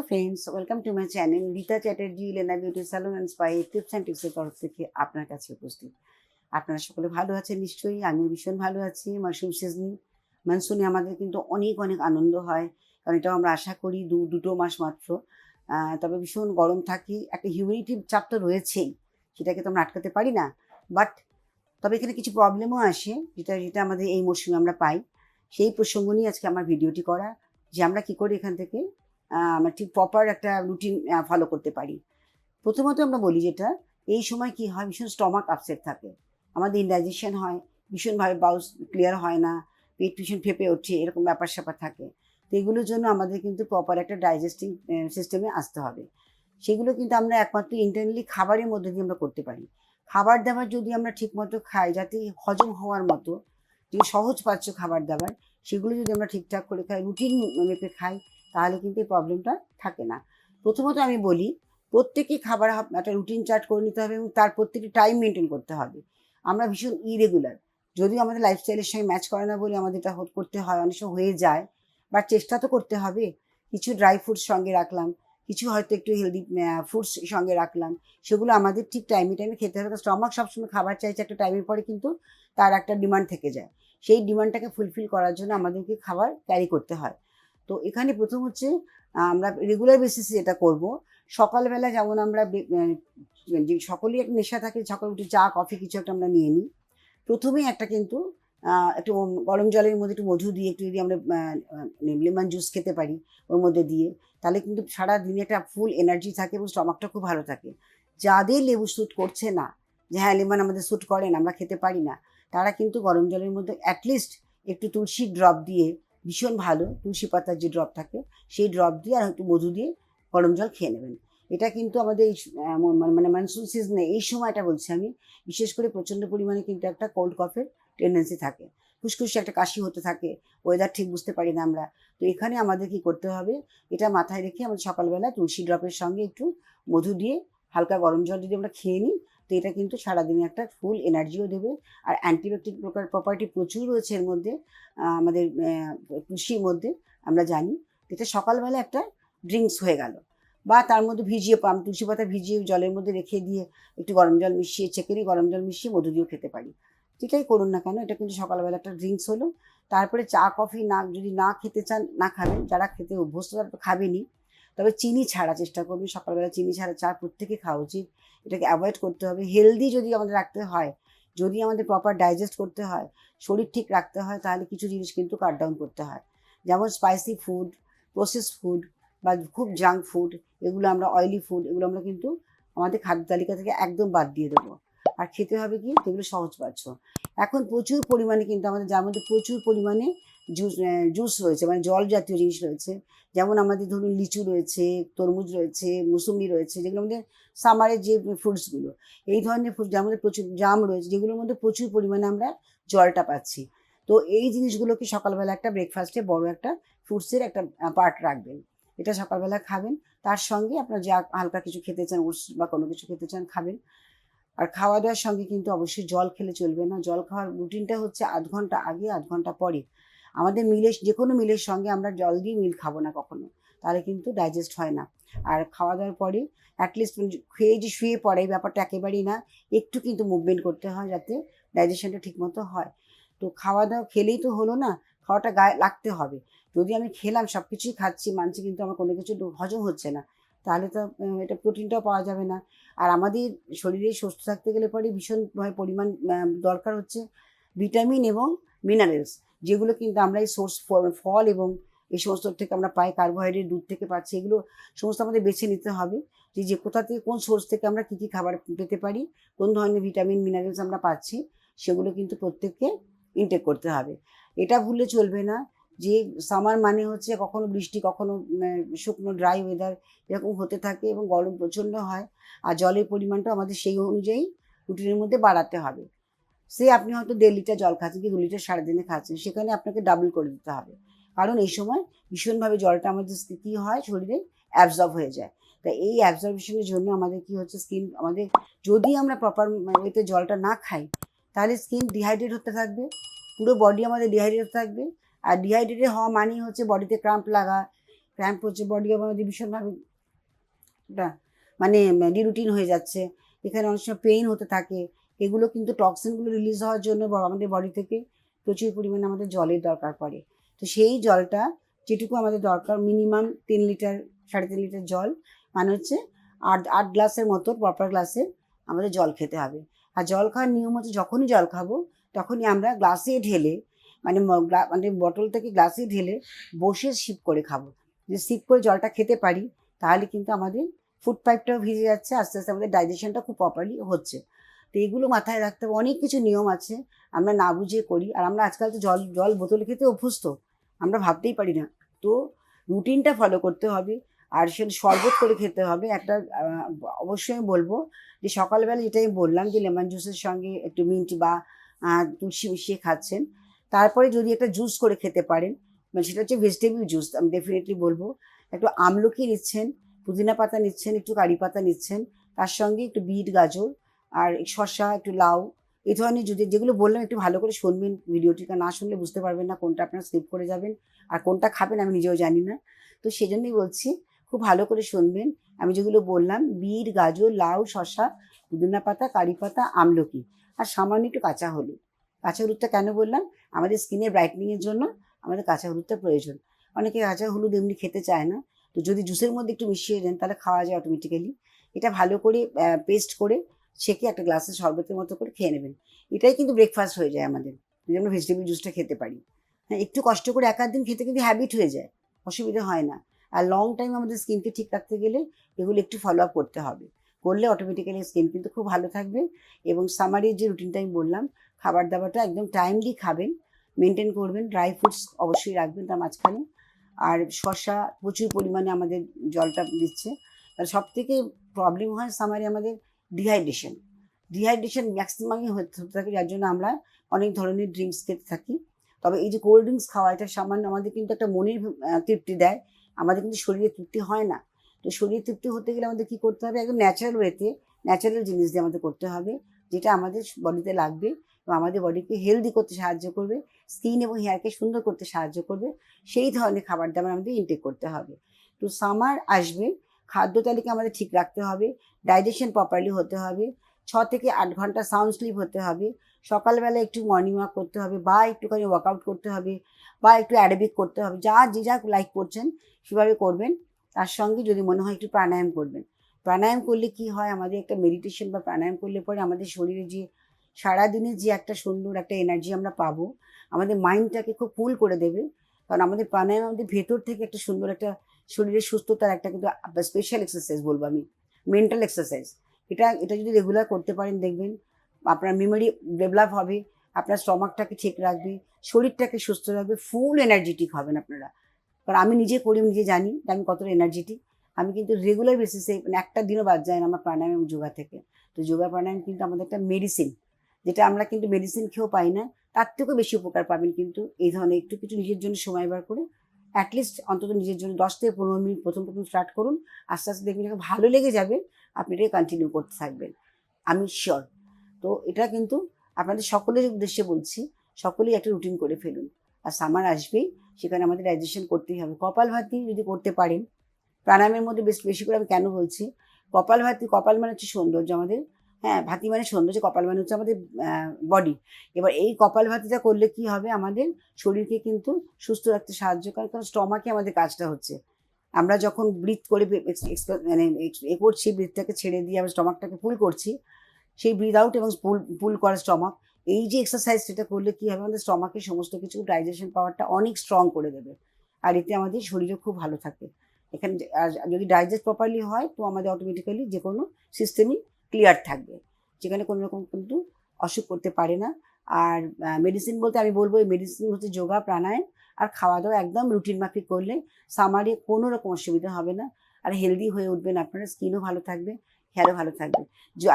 Hello friends welcome to my channel Rita Chatterjee Lena beauty salon and spa tips and টিপসের তরফ থেকে আপনার কাছে উপস্থিত। আপনারা সকলে ভালো আছেন? নিশ্চয়ই আমিও ভীষণ ভালো আছি। মাশরুম সিজন মনসুনে আমাদের কিন্তু অনেক অনেক আনন্দ হয়। কারণ এটাও আমরা আশা করি দু, দুটো মাস মাত্র। তবে ভীষণ গরম থাকি। একটা হিউমিডিটির চাপ তো রয়েছেই, সেটাকে তো আমরা আটকাতে পারি না। বাট তবে এখানে কিছু প্রবলেমও আসে, যেটা যেটা আমাদের এই মরশুমে আমরা পাই। সেই প্রসঙ্গ নিয়ে আজকে আমার ভিডিওটি করা যে আমরা কি করে এখান থেকে? আমরা ঠিক প্রপার একটা রুটিন ফলো করতে পারি। প্রথমত আমরা বলি যেটা, এই সময় কি হয়? ভীষণ স্টমাক আপসেট থাকে। আমাদের ইনডাইজেশন হয়, ভীষণভাবে বাউস ক্লিয়ার হয় না, পেট ভীষণ ফেপে ওঠে, এরকম ব্যাপার স্যাপার থাকে। তো এগুলোর জন্য আমাদের কিন্তু প্রপার একটা ডাইজেস্টিং সিস্টেমে আসতে হবে। সেগুলো কিন্তু আমরা একমাত্র ইন্টারনালি খাবারের মধ্যে দিয়ে আমরা করতে পারি। খাবার দাবার যদি আমরা ঠিকমতো খাই, যাতে হজম হওয়ার মতো, যে সহজ পাচ্য খাবার দাবার, সেগুলো যদি আমরা ঠিকঠাক করে খাই রুটিন মেপে খাই তাহলে কিন্তু এই প্রবলেমটা থাকে না। প্রথমত আমি বলি, প্রত্যেকেই খাবার একটা রুটিন চার্ট করে নিতে হবে এবং তার প্রত্যেকটি টাইম মেনটেন করতে হবে। আমরা ভীষণ ইরেগুলার যদিও আমাদের লাইফস্টাইলের সঙ্গে ম্যাচ করে না বলে আমাদের এটা করতে হয়, অনেক সময় হয়ে যায় বা চেষ্টা তো করতে হবে। কিছু ড্রাই ফ্রুটস সঙ্গে রাখলাম, কিছু হয়তো একটু হেলদি ফ্রুটস সঙ্গে রাখলাম, সেগুলো আমাদের ঠিক টাইমে টাইমে খেতে হবে। স্টমাক সবসময় খাবার চাইছে একটা টাইমের পরে কিন্তু তার একটা ডিমান্ড থেকে যায়। সেই ডিমান্ডটাকে ফুলফিল করার জন্য আমাদেরকে খাবার ক্যারি করতে হয়। তো এখানে প্রথম হচ্ছে, আমরা রেগুলার বেসিসে যেটা করব। সকালবেলা যেমন আমরা যে সকলেই একটা নেশা থাকে, সকালে উঠে চা কফি কিছু একটা আমরা নিয়ে নিই। প্রথমেই একটা কিন্তু একটু গরম জলের মধ্যে একটু মধু দিয়ে, একটু যদি আমরা লেমন জুস খেতে পারি ওর মধ্যে দিয়ে, তাহলে কিন্তু সারা দিনে একটা ফুল এনার্জি থাকে এবং স্টমাকটা খুব ভালো থাকে। যাদের লেবু স্যুট করছে না, যে হ্যাঁ লেমন আমাদের স্যুট করেন আমরা খেতে পারি না, তারা কিন্তু গরম জলের মধ্যে অ্যাটলিস্ট একটু তুলসী ড্রপ দিয়ে ভীষণ ভালো তুলসী পাতার যে ড্রপ থাকে, সেই ড্রপ দিয়ে আর একটু মধু দিয়ে গরম জল খেয়ে নেবেন। এটা কিন্তু আমাদের এই মানে- মানে মনসুন সিজনে এই সময়টা বলছি আমি, বিশেষ করে প্রচণ্ড পরিমাণে কিন্তু একটা কোল্ড কফের টেন্ডেন্সি থাকে। ফুসকুসি একটা কাশি হতে থাকে ওয়েদার ঠিক বুঝতে পারি না আমরা। তো এখানে আমাদের কি করতে হবে, এটা মাথায় রেখে আমাদের সকালবেলা তুলসী ড্রপের সঙ্গে একটু মধু দিয়ে হালকা গরম জল যদি আমরা খেয়ে নিই তো এটা কিন্তু সারাদিনে একটা ফুল এনার্জিও দেবে। আর অ্যান্টিবায়োটিক প্রকার প্রপার্টি প্রচুর রয়েছে এর মধ্যে আমাদের তুলসীর মধ্যে, আমরা জানি। এটা সকালবেলা একটা ড্রিঙ্কস হয়ে গেল। বা তার মধ্যে ভিজিয়ে পাম তুলসী পাতা ভিজিয়ে জলের মধ্যে রেখে দিয়ে একটু গরম জল মিশিয়ে চেকেরই গরম জল মিশিয়ে মধু দিয়েও খেতে পারি। যেটাই করুন না কেন, এটা কিন্তু সকালবেলা একটা ড্রিঙ্কস হলো। তারপরে চা, কফি না, যদি না খেতে চান, না খাবেন, যারা খেতে অভ্যস্ত তারা তো খাবেনই। তবে চিনি ছাড়া চেষ্টা করবি, সকালবেলা চিনি ছাড়া চা প্রত্যেকে খাওয়া উচিত। এটাকে অ্যাভয়েড করতে হবে। হেলদি যদি আমাদের রাখতে হয়, যদি আমাদের প্রপার ডাইজেস্ট করতে হয়, শরীর ঠিক রাখতে হয়, তাহলে কিছু জিনিস কিন্তু কাট ডাউন করতে হয়। যেমন স্পাইসি ফুড প্রসেস ফুড বা খুব জাঙ্ক ফুড এগুলো আমরা অয়েলি ফুড এগুলো আমরা কিন্তু আমাদের খাদ্য তালিকা থেকে একদম বাদ দিয়ে দেবো। আর খেতে হবে কি? যেগুলো সহজ পাচ্ছ এখন প্রচুর পরিমাণে কিন্তু আমাদের যার মধ্যে প্রচুর পরিমাণে জুস জুস রয়েছে মানে জল জাতীয় জিনিস রয়েছে। যেমন আমাদের ধরুন লিচু রয়েছে, তরমুজ রয়েছে, মুসুম্বি রয়েছে, যেগুলো আমাদের সামারের যে ফ্রুটসগুলো এই ধরনের ফ্রুট মধ্যে প্রচুর জাম রয়েছে, যেগুলোর মধ্যে প্রচুর পরিমাণে আমরা জলটা পাচ্ছি। তো এই জিনিসগুলোকে সকালবেলা একটা ব্রেকফাস্টে বড় একটা ফ্রুটসের একটা পার্ট রাখবেন। এটা সকালবেলা খাবেন, তার সঙ্গে আপনার যা হালকা কিছু খেতে চান ওটস বা কোনো কিছু খেতে চান, খাবেন। আর খাওয়া দাওয়ার সঙ্গে কিন্তু অবশ্যই জল খেলে চলবে না। জল খাওয়ার রুটিনটা হচ্ছে আধ ঘণ্টা আগে, আধ ঘণ্টা পরে। আমাদের মিলের যে কোনো মিলের সঙ্গে আমরা জল দিয়ে মিল খাব না কখনো, তাহলে কিন্তু ডাইজেস্ট হয় না। আর খাওয়া দাওয়ার পরে অ্যাটলিস্ট খেয়ে যে শুয়ে পড়ে ব্যাপারটা একেবারেই না, একটু কিন্তু মুভমেন্ট করতে হয় যাতে ডাইজেশনটা ঠিকমতো হয়। তো খাওয়া দাওয়া খেলেই তো হলো না, খাওয়াটা গায়ে লাগতে হবে। যদি আমি খেলাম সব কিছুই খাচ্ছি, মানছি কিন্তু আমার কোনো কিছু হজম হচ্ছে না, তাহলে তো এটা প্রোটিনটাও পাওয়া যাবে না। আর আমাদের শরীরে সুস্থ থাকতে গেলে পরে ভীষণ ভাবে পরিমাণ দরকার হচ্ছে ভিটামিন এবং মিনারেলস যেগুলো কিন্তু আমরা এই সোর্স ফল এবং এই সমস্ত থেকে আমরা পাই কার্বোহাইড্রেট দুধ থেকে পাচ্ছি, এগুলো সমস্ত আমাদের বেছে নিতে হবে যে যে কোথা থেকে, কোন সোর্স থেকে আমরা কী কী খাবার পেতে পারি, কোন ধরনের ভিটামিন মিনারেলস আমরা পাচ্ছি, সেগুলো কিন্তু প্রত্যেককে ইনটেক করতে হবে। এটা ভুললে চলবে না যে সামার মানে হচ্ছে কখনো বৃষ্টি, কখনো শুকনো ড্রাই ওয়েদার এরকম হতে থাকে এবং গরম প্রচণ্ড হয়, আর জলের পরিমাণটা আমাদের সেই অনুযায়ী রুটিনের মধ্যে বাড়াতে হবে। সে আপনি হয়তো দেড় লিটার জল খাচ্ছেন কি দু লিটার সারাদিনে খাচ্ছেন, সেখানে আপনাকে ডাবল করে দিতে হবে। কারণ এই সময় ভীষণভাবে জলটা আমাদের কী হয়? শরীরে অ্যাবজর্ব হয়ে যায়। তা এই অ্যাবজর্বেশনের জন্য আমাদের কি হচ্ছে? স্কিন আমাদের যদি আমরা প্রপার ওয়েতে জলটা না খাই, তাহলে স্কিন ডিহাইড্রেট হতে থাকবে, পুরো বডি আমাদের ডিহাইড্রেট হতে থাকবে। আর ডিহাইড্রেটেড হওয়া মানেই হচ্ছে বডিতে ক্রাম্প লাগা। ক্র্যাম্প হচ্ছে বডি আমাদের ভীষণভাবে মানে ডিরুটিন হয়ে যাচ্ছে। এখানে অনেক সময় পেইন হতে থাকে। এগুলো কিন্তু টক্সিনগুলো রিলিজ হওয়ার জন্য আমাদের বডি থেকে প্রচুর পরিমাণে আমাদের জলের দরকার পড়ে। তো সেই জলটা যেটুকু আমাদের দরকার মিনিমাম তিন লিটার সাড়ে তিন লিটার জল মানে হচ্ছে আট আট গ্লাসের মতো প্রপার গ্লাসে আমাদের জল খেতে হবে। আর জল খাওয়ার নিয়ম হচ্ছে যখনই জল খাব, তখনই আমরা গ্লাসে ঢেলে মানে মানে বটল থেকে গ্লাসে ঢেলে বসে সিপ করে খাব। যদি সিপ করে জলটা খেতে পারি, তাহলে কিন্তু আমাদের ফুড পাইপটাও ভিজে যাচ্ছে, আস্তে আস্তে আমাদের ডাইজেশনটা খুব প্রপারলি হচ্ছে। তো এগুলো মাথায় রাখতে হবে। অনেক কিছু নিয়ম আছে, আমরা না বুঝে করি। আর আমরা আজকাল তো জল জল বোতলে খেতে অভ্যস্ত, আমরা ভাবতেই পারি না। তো রুটিনটা ফলো করতে হবে। আর সেটা শরবত করে খেতে হবে। একটা অবশ্যই আমি বলব যে সকালবেলা যেটা আমি বললাম যে লেমন জুসের সঙ্গে একটু মিন্ট বা তুলসী মিশিয়ে খাচ্ছেন। তারপরে যদি একটা জুস করে খেতে পারেন মানে সেটা হচ্ছে ভেজিটেবল জুস আমি ডেফিনেটলি বলব। একটু আমলকি নিচ্ছেন, পুদিনা পাতা নিচ্ছেন, একটু কারি পাতা নিচ্ছেন, তার সঙ্গে একটু বিট, গাজর আর শসা, একটু লাউ, এই ধরনের যদি, যেগুলো বললাম একটু ভালো করে শুনবেন ভিডিওটিটা না শুনলে বুঝতে পারবেন না কোনটা আপনারা স্কিপ করে যাবেন আর কোনটা খাবেন আমি নিজেও জানি না। তো সেজন্যই বলছি, খুব ভালো করে শুনবেন। আমি যেগুলো বললাম বিট গাজর, লাউ, শসা, পুদিনা পাতা, কারি পাতা, আমলকি আর সামান্য একটু কাঁচা হলুদ। কাঁচা হলুদটা কেন বললাম? আমাদের স্কিনের ব্রাইটনিংয়ের জন্য আমাদের কাঁচা হলুদটা প্রয়োজন। অনেকে কাঁচা হলুদ এমনি খেতে চায় না। তো যদি জুসের মধ্যে একটু মিশিয়ে দেন তাহলে খাওয়া যায় অটোমেটিক্যালি এটা ভালো করে পেস্ট করে ছেঁকে একটা গ্লাসে শরবতের মতো করে খেয়ে নেবেন? এটাই কিন্তু ব্রেকফাস্ট হয়ে যায় আমাদের। যদি আমরা ভেজিটেবল জুসটা খেতে পারি। হ্যাঁ একটু কষ্ট করে এক দিন খেতে কিন্তু হ্যাবিট হয়ে যায়। অসুবিধা হয় না। আর লং টাইম আমাদের স্কিনকে ঠিক রাখতে গেলে এগুলো একটু ফলো আপ করতে হবে। করলে অটোমেটিক্যালি স্কিন কিন্তু খুব ভালো থাকবে এবং সামারের যে রুটিনটা আমি বললাম, খাবার দাবারটা একদম টাইমলি খাবেন মেনটেন করবেন ড্রাই ফ্রুটস অবশ্যই রাখবেন তার মাঝখানে। আর শসা প্রচুর পরিমাণে আমাদের জলটা দিচ্ছে। আর সব থেকে প্রবলেম হয় সামারে আমাদের ডিহাইড্রেশন ডিহাইড্রেশন ম্যাক্সিমামই হতে থাকে, যার জন্য আমরা অনেক ধরনের ড্রিঙ্কস খেতে থাকি। তবে এই যে কোল্ড ড্রিঙ্কস খাওয়া, এটা সামান্য আমাদের কিন্তু একটা মনের তৃপ্তি দেয়। আমাদের কিন্তু শরীরে তৃপ্তি হয় না। তো শরীরে তৃপ্তি হতে গেলে আমাদের কী করতে হবে? একদম ন্যাচারাল ওয়েতে ন্যাচারাল জিনিস দিয়ে আমাদের করতে হবে, যেটা আমাদের বডিতে লাগবে এবং আমাদের বডিকে হেলদি করতে সাহায্য করবে স্কিন এবং হেয়ারকে সুন্দর করতে সাহায্য করবে। সেই ধরনের খাবার দাবার আমাদের ইনটেক করতে হবে। তো সামার আসবে খাদ্য তালিকা আমাদের ঠিক রাখতে হবে ডাইজেশন প্রপারলি হতে হবে, ছ থেকে আট ঘণ্টা সাউন্ড স্লিপ হতে হবে, সকালবেলা একটু মর্নিং ওয়াক করতে হবে বা একটুখানি ওয়ার্কআউট করতে হবে বা একটু অ্যারোবিক করতে হবে, যা যে যা লাইক করছেন সেভাবে করবেন, তার সঙ্গে যদি মনে হয় একটু প্রাণায়াম করবেন। প্রাণায়াম করলে কি হয়? আমাদের একটা মেডিটেশন বা প্রাণায়াম করলে পরে আমাদের শরীরে যে সারাদিনে যে একটা সুন্দর একটা এনার্জি আমরা পাবো, আমাদের মাইন্ডটাকে খুব কুল করে দেবে কারণ আমাদের প্রাণায়াম আমাদের ভেতর থেকে একটা সুন্দর একটা শরীরের সুস্থতার একটা কিন্তু স্পেশাল এক্সারসাইজ বলব আমি মেন্টাল এক্সারসাইজ এটা এটা যদি রেগুলার করতে পারেন দেখবেন, আপনার মেমোরি ডেভেলপ হবে, আপনার স্টমাকটাকে ঠিক রাখবে, শরীরটাকে সুস্থ রাখবে ফুল এনার্জেটিক হবেন আপনারা। কারণ আমি নিজে করি নিজে জানি আমি কতটা এনার্জেটিক আমি কিন্তু রেগুলার বেসিসে মানে একটা দিনও বাদ যায় না আমার প্রাণায়াম যোগা থেকে। তো যোগা, প্রাণায়াম কিন্তু আমাদের একটা মেডিসিন যেটা আমরা কিন্তু মেডিসিন খেয়েও পাই না। তার থেকেও বেশি উপকার পাবেন কিন্তু এই ধরনের একটু কিছু নিজের জন্য সময় বার করে। অ্যাটলিস্ট অন্তত নিজের জন্য দশ থেকে পনেরো মিনিট প্রথম প্রথম স্টার্ট করুন। আস্তে আস্তে দেখবেন ভালো লেগে যাবে, আপনি এটাকে কন্টিনিউ করতে থাকবেন। আমি শিওর তো এটা কিন্তু আপনাদের সকলের উদ্দেশ্যে বলছি, সকলেই একটা রুটিন করে ফেলুন। আর সামার আসবেই, সেখানে আমাদের ডাইজেশন করতেই হবে। কপাল ভাতি যদি করতে পারেন, প্রাণায়ামের মধ্যে বেশ বেশি করে আমি কেন বলছি? কপাল ভাতি, কপাল মানে হচ্ছে সৌন্দর্য আমাদের হ্যাঁ ভাতি মানে সৌন্দর্য কপাল মানে হচ্ছে আমাদের বডি এবার এই কপাল ভাতিটা করলে কি হবে? আমাদের শরীরকে কিন্তু সুস্থ রাখতে সাহায্য করে, কারণ স্টমাকে আমাদের কাজটা হচ্ছে। আমরা যখন ব্রিথ করে মানে এ করছি ব্রিথটাকে ছেড়ে দিয়ে আমরা স্টমাকটাকে ফুল করছি, সেই ব্রিথ আউট এবং ফুল ফুল করা স্টমাক এই যে এক্সারসাইজ সেটা করলে কি হবে? আমাদের স্টমাকের সমস্ত কিছু ডাইজেশন পাওয়ারটা অনেক স্ট্রং করে দেবে। আর এতে আমাদের শরীরও খুব ভালো থাকে। এখানে আর যদি ডাইজেস্ট প্রপারলি হয়, তো আমাদের অটোমেটিক্যালি যে কোনো সিস্টেমই ক্লিয়ার থাকবে। যেখানে কোনো রকম কিন্তু অসুখ করতে পারে না। আর মেডিসিন বলতে আমি বলব, এই মেডিসিন হচ্ছে যোগা, প্রাণায়াম আর খাওয়া দাওয়া একদম রুটিন মাফিক করলে সামারে কোনো রকম অসুবিধা হবে না। আর হেলদি হয়ে উঠবেন আপনার স্কিনও ভালো থাকবে হেয়ারও ভালো থাকবে।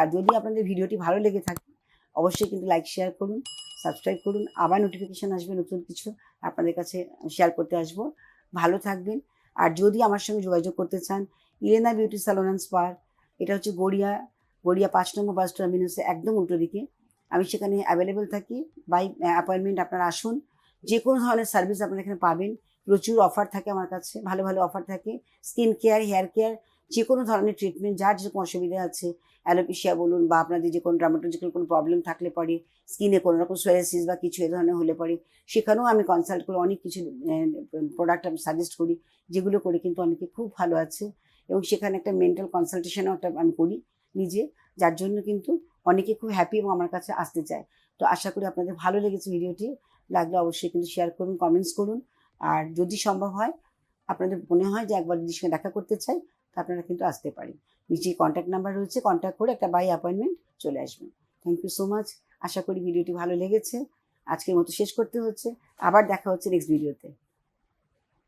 আর যদি আপনাদের ভিডিওটি ভালো লেগে থাকে, অবশ্যই কিন্তু লাইক শেয়ার করুন সাবস্ক্রাইব করুন, আবার নোটিফিকেশান আসবে নতুন কিছু আপনাদের কাছে শেয়ার করতে আসব। ভালো থাকবেন। আর যদি আমার সঙ্গে যোগাযোগ করতে চান Elena beauty salon and spa এটা হচ্ছে গড়িয়া গড়িয়া পাঁচ নম্বর বাস টার্মিনাসে একদম উল্টো দিকে। আমি সেখানে অ্যাভেলেবেল থাকি বাই অ্যাপয়েন্টমেন্ট আপনারা আসুন। যে কোনো ধরনের সার্ভিস আপনারা এখানে পাবেন। প্রচুর অফার থাকে আমার কাছে, ভালো ভালো অফার থাকে। স্কিন কেয়ার হেয়ার কেয়ার যে কোনো ধরনের ট্রিটমেন্ট যার যেরকম অসুবিধা আছে অ্যালোপেশিয়া বলুন বা আপনাদের যে কোনো ড্রামাটোলজিক্যাল কোনো প্রবলেম থাকলে পরে স্কিনে কোনো রকম সোয়াসিস বা কিছু এ ধরনের হলে পরে, সেখানেও আমি কনসাল্ট করে অনেক কিছু প্রোডাক্ট আমি সাজেস্ট করি, যেগুলো করে কিন্তু অনেকে খুব ভালো আছে। এবং সেখানে একটা মেন্টাল কনসালটেশনও একটা আমি করি। নিজে, যার জন্য কিন্তু অনেকে খুব হ্যাপি এবং আমার কাছে আসতে চায়। তো আশা করি আপনাদের ভালো লেগেছে ভিডিওটি। লাগলে অবশ্যই কিন্তু শেয়ার করুন কমেন্টস করুন। আর যদি সম্ভব হয়, আপনাদের মনে হয় যে একবার দিদির সঙ্গে দেখা করতে চাই, তা আপনারা কিন্তু আসতে পারেন। নিচে কন্ট্যাক্ট নাম্বার রয়েছে কন্ট্যাক্ট করে একটা বাই অ্যাপয়েন্টমেন্ট চলে আসবেন। থ্যাংক ইউ সো মাচ আশা করি ভিডিওটি ভালো লেগেছে। আজকের মতো শেষ করতে হচ্ছে। আবার দেখা হচ্ছে নেক্সট ভিডিওতে